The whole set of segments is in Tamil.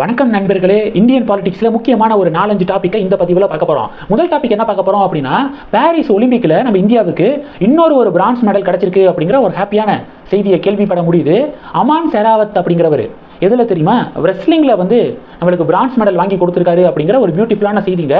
வணக்கம் நண்பர்களே இந்தியன் பாலிடிக்ஸில் முக்கியமான ஒரு நாலஞ்சு டாப்பிக்கை இந்த பதிவில் பார்க்க போகிறோம் முதல் டாபிக் என்ன பார்க்க போகிறோம் அப்படின்னா பாரிஸ் ஒலிம்பிக்கில் நம்ம இந்தியாவுக்கு இன்னொரு ஒரு பிரான்ஸ் மெடல் கிடைச்சிருக்கு அப்படிங்கிற ஒரு ஹாப்பியான செய்தியை கேள்விப்பட முடியுது. அமான் செராவத் அப்படிங்கிறவர். எதில் தெரியுமா? ரெஸ்லிங்கில் வந்து நம்மளுக்கு பிரான்ஸ் மெடல் வாங்கி கொடுத்துருக்காரு அப்படிங்கிற ஒரு பியூட்டிஃபுல்லான செய்திங்க.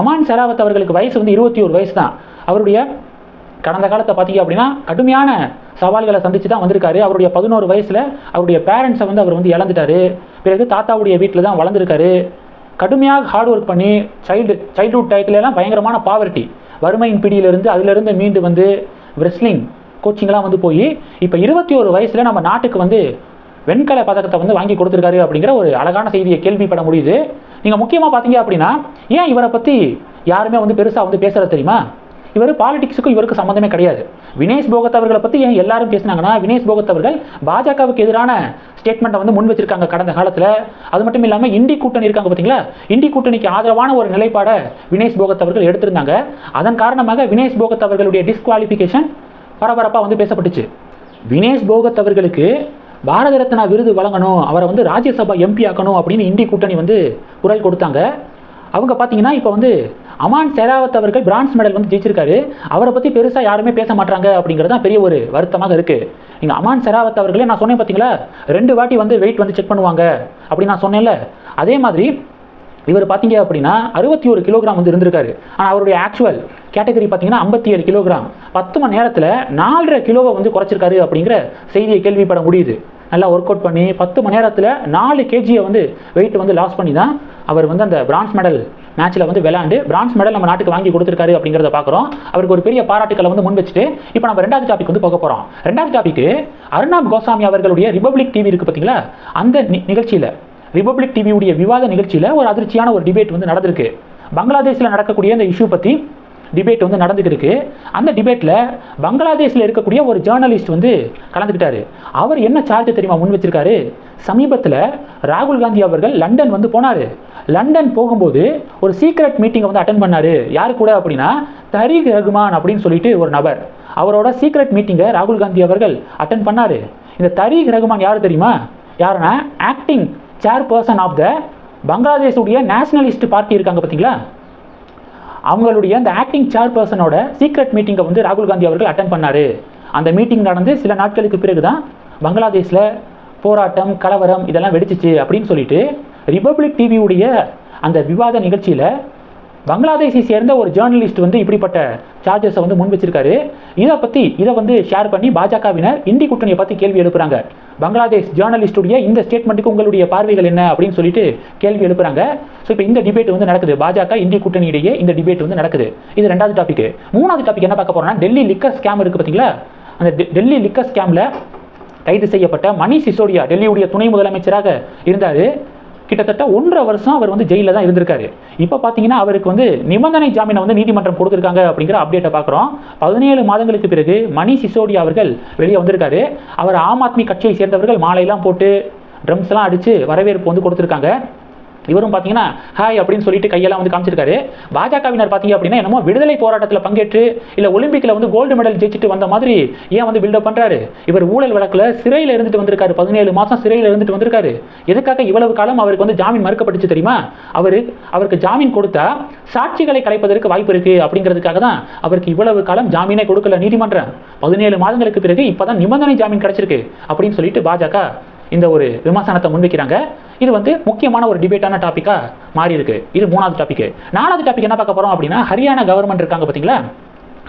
அமான் செராவத் அவர்களுக்கு வயசு வந்து இருபத்தி ஒரு வயசு தான். அவருடைய கடந்த காலத்தை பார்த்தீங்க அப்படின்னா கடுமையான சவால்களை சந்திச்சு தான் வந்திருக்காரு. அவருடைய பதினோரு வயசில் அவருடைய பேரண்ட்ஸை வந்து அவர் வந்து இழந்துட்டாரு. பிறகு தாத்தாவுடைய வீட்டில் தான் வளர்ந்துருக்காரு. கடுமையாக ஹார்ட் ஒர்க் பண்ணி சைல்டு சைல்டுஹுட் டயத்துலலாம் பயங்கரமான பாவர்ட்டி வறுமையின் பிடியிலிருந்து அதிலிருந்து மீண்டு வந்து ரெஸ்லிங் கோச்சிங்லாம் வந்து போய் இப்போ இருபத்தி ஒரு வயசில் நம்ம நாட்டுக்கு வந்து வெண்கல பதக்கத்தை வந்து வாங்கி கொடுத்துருக்காரு அப்படிங்கிற ஒரு அழகான செய்தியை கேள்விப்பட முடியுது. நீங்கள் முக்கியமாக பார்த்தீங்க அப்படின்னா ஏன் இவரை பற்றி யாருமே வந்து பெருசாக வந்து பேசுகிறது தெரியுமா? இவர் பாலிடிக்ஸுக்கும் இவருக்கு சம்மந்தமே கிடையாது. வினேஷ் போகத் அவர்களை பற்றி ஏன் எல்லாரும் பேசினாங்கன்னா வினேஷ் போகத் அவர்கள் பாஜகவுக்கு எதிரான ஸ்டேட்மெண்ட்டை வந்து முன் வச்சிருக்காங்க கடந்த காலத்தில். அது மட்டும் இல்லாமல் இண்டி கூட்டணி இருக்காங்க பார்த்தீங்களா இண்டி கூட்டணிக்கு ஆதரவான ஒரு நிலைப்பாடை வினேஷ் போகத் அவர்கள் எடுத்திருந்தாங்க. அதன் காரணமாக வினேஷ் போகத் அவர்களுடைய டிஸ்குவாலிஃபிகேஷன் பரபரப்பாக வந்து பேசப்பட்டுச்சு. வினேஷ் போகத் அவர்களுக்கு பாரத ரத்னா விருது வழங்கணும் அவரை வந்து ராஜ்யசபா எம்பி ஆக்கணும் அப்படின்னு இண்டி கூட்டணி வந்து குரல் கொடுத்தாங்க. அவங்க பார்த்தீங்கன்னா இப்போ வந்து அமான் செராவத் அவர்கள் பிரான்ஸ் மெடல் வந்து ஜெயிச்சிருக்காரு. அவரை பற்றி பெருசாக யாருமே பேச மாட்டாங்க அப்படிங்கிறது தான் பெரிய ஒரு வருத்தமாக இருக்குது நீங்கள் அமான் செராவத் அவர்களே நான் சொன்னேன் பார்த்தீங்களா ரெண்டு வாட்டி வந்து வெயிட் வந்து செக் பண்ணுவாங்க அப்படின்னு நான் சொன்னேன்ல. அதே மாதிரி இவர் பார்த்தீங்க அப்படின்னா அறுபத்தி ஒரு கிலோகிராம் வந்து இருந்திருக்காரு. ஆனால் அவருடைய ஆக்சுவல் கேட்டகரி பார்த்தீங்கன்னா ஐம்பத்தி ஏழு கிலோகிராம் பத்து மணி நேரத்தில் நாலரை கிலோவை வந்து குறைச்சிருக்காரு அப்படிங்கிற செய்தியை கேள்விப்பட முடியுது. நல்லா ஒர்க் அவுட் பண்ணி பத்து மணி நேரத்தில் நாலு கேஜியை வந்து வெயிட் வந்து லாஸ் பண்ணி தான் அவர் வந்து அந்த பிரான்ஸ் மெடல் மேட்ச்சில் வந்து விளையாண்டு பிரான்ஸ் மெடல் நம்ம நாட்டுக்கு வாங்கி கொடுத்துருக்காரு அப்படிங்கிறத பார்க்குறோம். அவருக்கு ஒரு பெரிய பாராட்டுக்களை வந்து முன் வச்சுட்டு இப்போ நம்ம ரெண்டாவது டாபிக் வந்து போக போகிறோம் ரெண்டாவது டாபிக் அருணாப் கோசாமி அவர்களுடைய ரிபப்ளிக் டிவி இருக்குது பார்த்தீங்களா? அந்த நிகழ்ச்சியில் ரிபப்ளிக் டிவியுடைய விவாத நிகழ்ச்சியில் ஒரு அதிர்ச்சியான ஒரு டிபேட் வந்து நடந்திருக்கு. பங்களாதேஷில் நடக்கக்கூடிய இந்த இஷ்யூ பற்றி டிபேட் வந்து நடந்துகிட்டு இருக்கு. அந்த டிபேட்டில் பங்களாதேஷில் இருக்கக்கூடிய ஒரு ஜேர்னலிஸ்ட் வந்து கலந்துக்கிட்டாரு. அவர் என்ன சார்ஜ் தெரியுமா முன் வச்சிருக்காரு? சமீபத்தில் ராகுல் காந்தி அவர்கள் லண்டன் வந்து போனார். லண்டன் போகும்போது ஒரு சீக்ரெட் மீட்டிங்கை வந்து அட்டன் பண்ணாரு. யார் கூட அப்படின்னா தரீக் ரகுமான் அப்படின்னு சொல்லிட்டு ஒரு நபர். அவரோட சீக்ரெட் மீட்டிங்கை ராகுல் காந்தி அவர்கள் அட்டன் பண்ணாரு. இந்த தரீக் ரகுமான் யார் தெரியுமா? யாருன்னா ஆக்டிங் சேர்பர்சன் ஆஃப் த பங்களாதேஷுடைய நேஷனலிஸ்ட் பார்ட்டி இருக்காங்க பார்த்தீங்களா அவங்களுடைய அந்த ஆக்டிங் சேர்பர்சனோட சீக்ரெட் மீட்டிங்கை வந்து ராகுல் காந்தி அவர்கள் அட்டன் பண்ணார். அந்த மீட்டிங் நடந்து சில நாட்களுக்கு பிறகு தான் பங்களாதேஷில் போராட்டம் கலவரம் இதெல்லாம் வெடிச்சிச்சு அப்படின்னு சொல்லிட்டு ரிபப்ளிக் டிவியுடைய அந்த விவாத நிகழ்ச்சியில் பங்களாதேஷை சேர்ந்த ஒரு ஜேர்னலிஸ்ட் வந்து இப்படிப்பட்ட சார்ஜஸை வந்து முன் வச்சிருக்காரு. இதை பற்றி இதை வந்து ஷேர் பண்ணி பாஜகவினர் இந்தி கூட்டணியை பற்றி கேள்வி எழுப்புறாங்க. பங்களாதேஷ் ஜேர்னலிஸ்டுடைய இந்த ஸ்டேட்மெண்ட்டுக்கு உங்களுடைய பார்வைகள் என்ன அப்படின்னு சொல்லிட்டு கேள்வி எழுப்புறாங்க. ஸோ இப்போ இந்த டிபேட் வந்து நடக்குது. பாஜக இந்தி கூட்டணியிடையே இந்த டிபேட் வந்து நடக்குது. இது ரெண்டாவது டாபிக் மூணாவது டாபிக் என்ன பார்க்க போறோம்னா டெல்லி லிக்கர் ஸ்கேம் இருக்கு பார்த்தீங்களா அந்த டெல்லி லிக்கர் ஸ்கேமில் கைது செய்யப்பட்ட மணி சிசோடியா டெல்லியுடைய துணை முதலமைச்சராக இருந்தார். கிட்டத்தட்ட ஒன்றரை வருஷம் அவர் வந்து ஜெயிலில் தான் இருந்திருக்காரு. இப்போ பார்த்தீங்கன்னா அவருக்கு வந்து நிபந்தனை ஜாமீனை வந்து நீதிமன்றம் கொடுத்துருக்காங்க அப்படிங்கிற அப்டேட்டை பார்க்குறோம் பதினேழு மாதங்களுக்கு பிறகு மணி சிசோடியா அவர்கள் வெளியே வந்திருக்காரு. அவர் ஆம் ஆத்மி கட்சியை சேர்ந்தவர்கள் மாலையெல்லாம் போட்டு ட்ரம்ஸ்லாம் அடித்து வரவேற்பு வந்து கொடுத்துருக்காங்க. இவரும் பார்த்தீங்கன்னா ஹாய் அப்படின்னு சொல்லிட்டு கையெல்லாம் வந்து காமிச்சிருக்காரு. பாஜகவினர் பார்த்தீங்க அப்படின்னா என்னமோ விடுதலை போராட்டத்தில் பங்கேற்று இல்லை ஒலிம்பிக்கில் வந்து கோல்டு மெடல் ஜெயிச்சுட்டு வந்த மாதிரி ஏன் வந்து பில்டப் பண்ணுறாரு இவர் ஊழல் வழக்கில் சிறையில் இருந்துட்டு வந்திருக்காரு. பதினேழு மாதம் சிறையில் இருந்துட்டு வந்திருக்காரு. எதுக்காக இவ்வளவு காலம் அவருக்கு வந்து ஜாமீன் மறுக்கப்பட்டுச்சு தெரியுமா? அவர் அவருக்கு ஜாமீன் கொடுத்தா சாட்சிகளை கலைப்பதற்கு வாய்ப்பு இருக்கு அப்படிங்கிறதுக்காக தான் அவருக்கு இவ்வளவு காலம் ஜாமீனே கொடுக்கல நீதிமன்றம். பதினேழு மாதங்களுக்கு பிறகு இப்போதான் நிபந்தனை ஜாமீன் கிடைச்சிருக்கு அப்படின்னு சொல்லிட்டு பாஜக இந்த ஒரு விமர்சனத்தை முன்வைக்கிறாங்க. இது வந்து முக்கியமான ஒரு டிபேட்டான டாப்பிக்காக மாறி இருக்கு இது மூணாவது டாபிக் நாலாவது டாபிக் என்ன பார்க்க போறோம் அப்படின்னா ஹரியானா கவர்மெண்ட் இருக்காங்க பார்த்தீங்களா?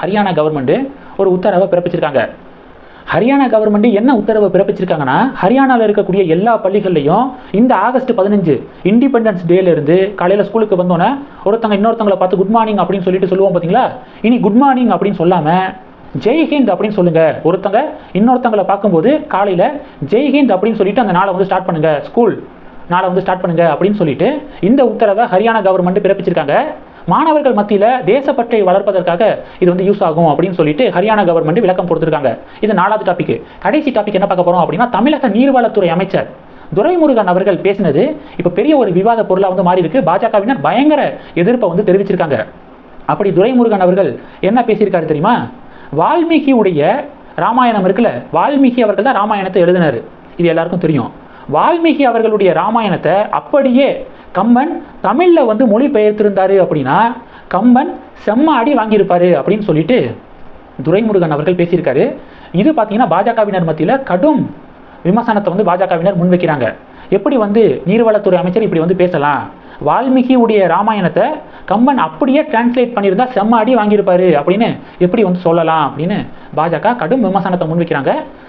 ஹரியானா கவர்மெண்ட் ஒரு உத்தரவை பிறப்பிச்சிருக்காங்க. ஹரியானா கவர்மெண்ட் என்ன உத்தரவை பிறப்பிச்சிருக்காங்கன்னா ஹரியானாவில் இருக்கக்கூடிய எல்லா பள்ளிகள்லையும் இந்த ஆகஸ்ட் பதினஞ்சு இண்டிபெண்டன்ஸ் டேலேருந்து காலையில் ஸ்கூலுக்கு வந்தோன்னே ஒருத்தங்க இன்னொருத்தங்களை பார்த்து குட் மார்னிங் அப்படின்னு சொல்லிட்டு சொல்லுவோம் பார்த்தீங்களா? இனி குட் மார்னிங் அப்படின்னு சொல்லாமல் ஜெய் ஹிந்த் அப்படின்னு சொல்லுங்க. ஒருத்தங்க இன்னொருத்தங்களை பார்க்கும்போது காலையில் ஜெய் ஹிந்த் அப்படின்னு சொல்லிட்டு அந்த நாளை வந்து ஸ்டார்ட் பண்ணுங்க ஸ்கூல் நாளை வந்து ஸ்டார்ட் பண்ணுங்க அப்படின்னு சொல்லிட்டு இந்த உத்தரவை ஹரியானா கவர்மெண்ட் பிறப்பிச்சிருக்காங்க. மாணவர்கள் மத்தியில் தேசப்பற்றை வளர்ப்பதற்காக இது வந்து யூஸ் ஆகும் அப்படின்னு சொல்லிட்டு ஹரியானா கவர்மெண்ட் விளக்கம் கொடுத்துருக்காங்க. இது நாலாவது டாபிக் கடைசி டாபிக் என்ன பார்க்க போறோம் அப்படின்னா தமிழக நீர்வளத்துறை அமைச்சர் துரைமுருகன் அவர்கள் பேசினது இப்போ பெரிய ஒரு விவாத பொருளாக வந்து மாறி இருக்கு பாஜகவினர் பயங்கர எதிர்ப்பை வந்து தெரிவிச்சிருக்காங்க. அப்படி துரைமுருகன் அவர்கள் என்ன பேசியிருக்காரு தெரியுமா? வால்மீகியுடைய ராமாயணம் இருக்குல்ல வால்மீகி அவர்கள் தான் ராமாயணத்தை எழுதினாரு. இது எல்லாருக்கும் தெரியும். வால்மீகி அவர்களுடைய ராமாயணத்தை அப்படியே கம்பன் தமிழில் வந்து மொழிபெயர்த்திருந்தாரு அப்படின்னா கம்பன் செம்ம அடி வாங்கியிருப்பாரு அப்படின்னு சொல்லிட்டு துரைமுருகன் அவர்கள் பேசியிருக்காரு. இது பார்த்தீங்கன்னா பாஜகவினர் மத்தியில் கடும் விமர்சனத்தை வந்து பாஜகவினர் முன்வைக்கிறாங்க. எப்படி வந்து நீர்வளத்துறை அமைச்சர் இப்படி வந்து பேசலாம்? வால்மீகியுடைய ராமாயணத்தை கம்பன் அப்படியே டிரான்ஸ்லேட் பண்ணியிருந்தா செம்ம அடி வாங்கியிருப்பாரு அப்படின்னு எப்படி வந்து சொல்லலாம் அப்படின்னு பாஜக கடும் விமர்சனத்தை முன்வைக்கிறாங்க.